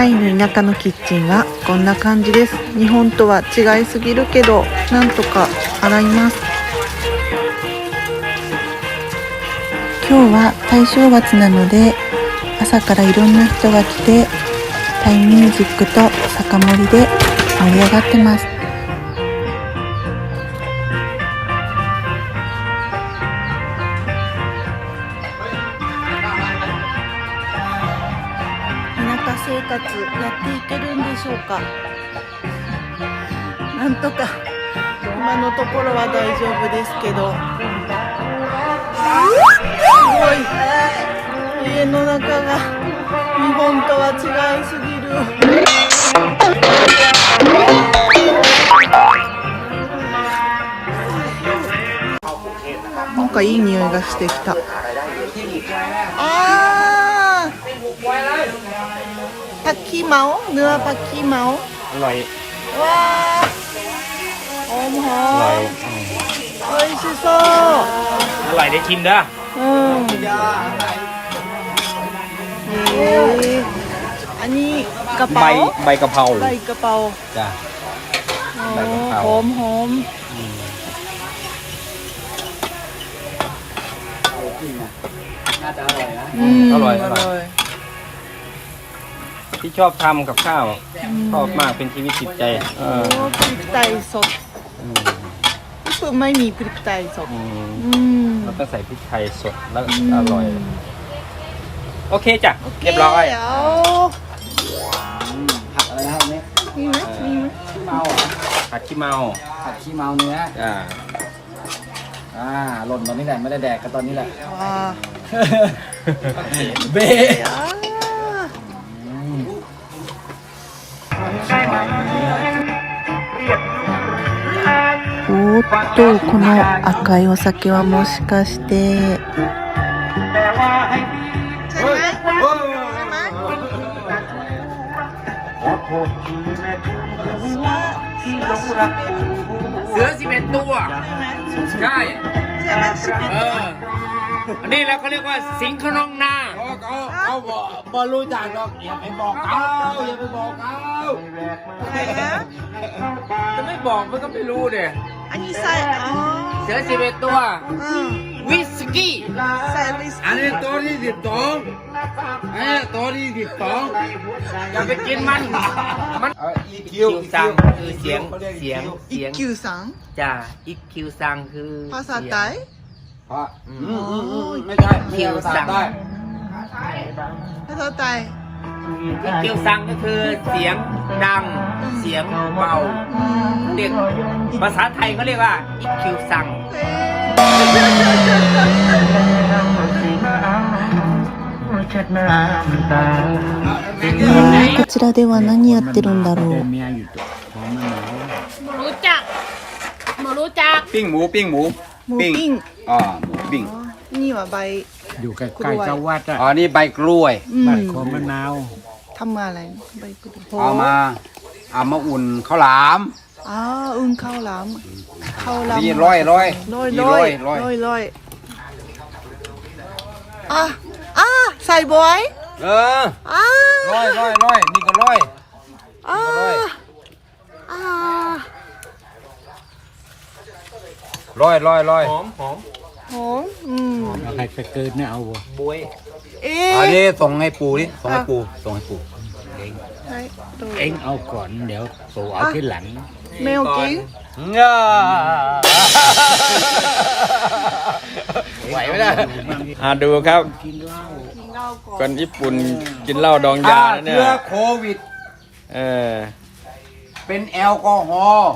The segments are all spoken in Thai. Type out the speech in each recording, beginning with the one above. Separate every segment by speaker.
Speaker 1: タイの田舎のキッチンはこんな感じです。日本とは違いすぎるけどなんとか洗います。今日は大正月なので朝からいろんな人が来てタイミュージックと酒盛りで盛り上がってます。生活やっていけるんでしょうか。なんとか今のところは大丈夫ですけど。すごい。家の中が日本とは違いすぎる。なんかいい匂いがしてきた。 ขี้เมา เนื้อผักขี้เมา
Speaker 2: อร่อย
Speaker 1: ว้าหอมห
Speaker 2: อ
Speaker 1: อ
Speaker 2: ร่อย
Speaker 1: มเฮ้ยชิโซ
Speaker 2: อร่อยได้กินด้ะ
Speaker 1: อืมอันนี้กระ
Speaker 2: ใบ
Speaker 1: เป๋า
Speaker 2: ใบกะเพรา
Speaker 1: ใบกระเพรา
Speaker 2: จ้ะา
Speaker 1: หอมหอมมน่าจะ
Speaker 2: อร่อย
Speaker 1: นะ
Speaker 2: อร่อยอ
Speaker 1: ร่อย
Speaker 2: ที่ชอบทำกับข้าวชอบมากเป็นชีวิตจิตใจ เออ
Speaker 1: โอ้พริกไทยสด
Speaker 2: อืม
Speaker 1: ญี่ปุ่นไม่มีพริกไทยสด
Speaker 2: อืม
Speaker 1: อืม
Speaker 2: แล้วก็ใส่พริกไทยสดแล้ว
Speaker 1: อืม
Speaker 2: อร่อย โอเคจ้ะเรียบร้อย
Speaker 1: เดี๋ยว
Speaker 3: ผัดอะไรนะครับเนี่ย
Speaker 1: มีไหมมีไหม
Speaker 3: ขี้เมาเหรอ
Speaker 2: ผัดขี้เมา
Speaker 3: ผัดขี้เมาเนื้อ
Speaker 2: จ้า
Speaker 3: อ่าหล่นตอนนี้แหละไม่ได้แดกกันตอนนี้แหละ
Speaker 1: ว้า
Speaker 3: เบ้
Speaker 1: อ่า おーっとこの赤いお酒はもしかして
Speaker 2: เสือสิบเอ็ดตัว ใช่ เอออันนี้แล้วเขาเรียกว่าสิงห์ขนองนา
Speaker 3: เขาเขาบอกบอรู้จักหรอกอย่าไปบอกเขาอย่าไปบอกเขา
Speaker 2: จะไม่บอกมันก็ไม่รู้เด้
Speaker 1: อันนี้ใส่อ๋อ
Speaker 2: เสือสิบเอ็ดตัว
Speaker 1: อืม
Speaker 2: วิสกี้
Speaker 1: ใส่วิส
Speaker 3: อัน
Speaker 1: กี้
Speaker 3: นี้ตัวที่สิบสอง อันนี้ตัวที่สิบสอง
Speaker 2: อย่าไปกินมันมัน
Speaker 3: อี
Speaker 2: คิวซังคือเสียงเสียง
Speaker 1: อี
Speaker 2: เสียง
Speaker 1: คิวซัง
Speaker 2: จ้าอีคิวซังคือ
Speaker 1: ภาษาไทย
Speaker 3: เพราะอืมอืมอืมไม่ใช่
Speaker 2: คิวสั่ง
Speaker 3: ได้
Speaker 1: ภาษาไทย
Speaker 2: อีคิวซังก็คือเสียงดังเสียงเบา
Speaker 1: อืม
Speaker 2: เรียกภาษาไทยเขาเรียกว่าอีคิวซัง
Speaker 1: เอ๊ะ こちらでは何やってるんだろう
Speaker 3: เมียอยู่ตัวของมันหนาว
Speaker 4: ไม่รู้จักไม่รู้จัก
Speaker 2: ปิ้งหมูปิ้งหมู
Speaker 1: หมูปิ้ง
Speaker 2: อ่าหมูปิ้ง
Speaker 1: อ๋อนี่ว่าใบ
Speaker 3: อยู่ใกล้ๆกับวัดอ่ะ
Speaker 2: อ๋อนี่ใบกล้วย
Speaker 1: อืม
Speaker 3: บ้านของมะนาว
Speaker 1: ทำมาอะไรใบกุด
Speaker 2: เอามาเอามาอุ่นข้าวหลาม
Speaker 1: อ๋ออึ้งข้าวหลามข้าวหลาม
Speaker 2: นี่ร้อยร้อย
Speaker 1: ร้อย
Speaker 2: นี่
Speaker 1: ร้อย
Speaker 2: ร้อย
Speaker 1: ร้อยร้อยอ่ะอ่ะ ใส่บอย
Speaker 2: เออ
Speaker 1: อะ
Speaker 2: ร้อยร้อยร้อยนี่ก็ร้อย
Speaker 1: อะ
Speaker 2: ร้อย
Speaker 1: อะ
Speaker 2: ร้อยร้อยร้อยหอมหอม
Speaker 1: หอมอืม
Speaker 3: ใครไปเกินเนี่ยเอาบ่
Speaker 2: บวย
Speaker 1: เอ๊
Speaker 2: อันะนี้ส่งให้ปูนี่ส่งให้ปูส่งให้ปู
Speaker 1: ใช่ตัว
Speaker 3: เอ็งเอาก่อนเดี๋ยวปู่เอาที่หลัง
Speaker 1: แมวกิน
Speaker 2: เงาไหวไหมล่ะอ่าดูครับ
Speaker 3: กินเหล้า
Speaker 2: คนญี่ปุ่นกินเหล้าดองยานะเนี่ย
Speaker 3: เชื้อโควิด
Speaker 2: เออ
Speaker 3: เป็นแอลกอฮอล์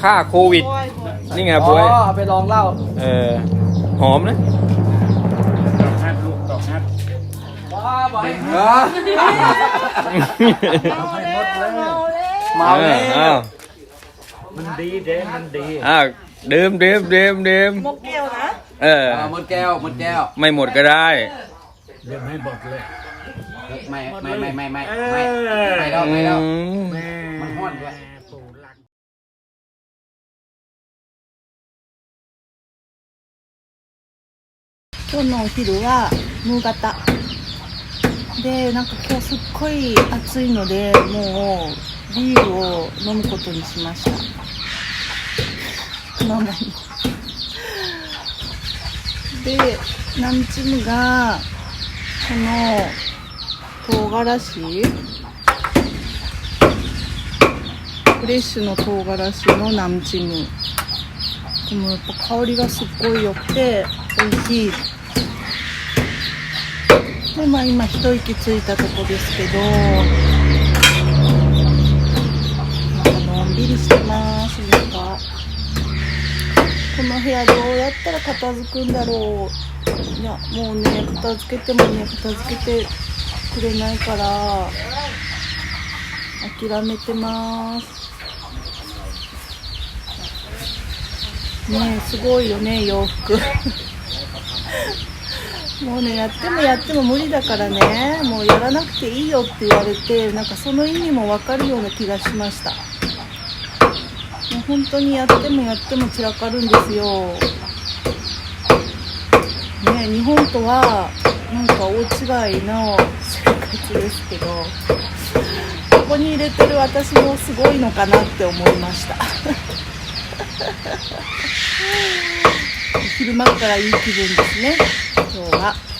Speaker 2: ฆ่าโควิด
Speaker 1: บอยบอย
Speaker 2: นี่ไง
Speaker 3: อ๋
Speaker 2: บวย
Speaker 3: อเอาไปลองเหล้า
Speaker 2: เออหอมนะ
Speaker 3: ฮัดลูกตอกฮัด
Speaker 1: เมาแล้ว
Speaker 3: เมา
Speaker 2: เอ
Speaker 3: แล้
Speaker 2: ออ้าวว
Speaker 3: มันดีเด้มันดี
Speaker 2: อ้าวดื่มดื่มดื่มดื่ม
Speaker 1: มกแก้วนะ
Speaker 2: เออ
Speaker 3: หมดแก้วหมดแก้ว
Speaker 2: ไม่หมดก็ได้
Speaker 3: เดี๋ยวให้หมดเลย
Speaker 5: ไม่ไม่ไม่ไม่ไม่
Speaker 3: เอ
Speaker 5: ไม่
Speaker 3: อ
Speaker 5: ไม่แล้วไม่แล้ว
Speaker 2: อืม
Speaker 3: แม่
Speaker 5: มันห้อนด้วย
Speaker 3: ปู่รัก
Speaker 1: 今日のお昼はムーガタ でなんか今日すっごい暑いのでもうビールを飲むことにしましたママに でナムチムがこの唐辛子フレッシュの唐辛子のナムチム。でもやっぱ香りがすっごい良くて美味しい。でまあ今一息ついたとこですけどなんかのんびりしてます。この部屋どうやったら片付くんだろう。いやもうね片付けてもね片付けてくれないから諦めてます。ねえすごいよね洋服。もうねやってもやっても無理だからね。もうやらなくていいよって言われてなんかその意味も分かるような気がしました。本当にやってもやっても散らかるんですよね日本とはなんか大違いの生活ですけどここに入れてる私もすごいのかなって思いました 昼間からいい気分ですね今日は。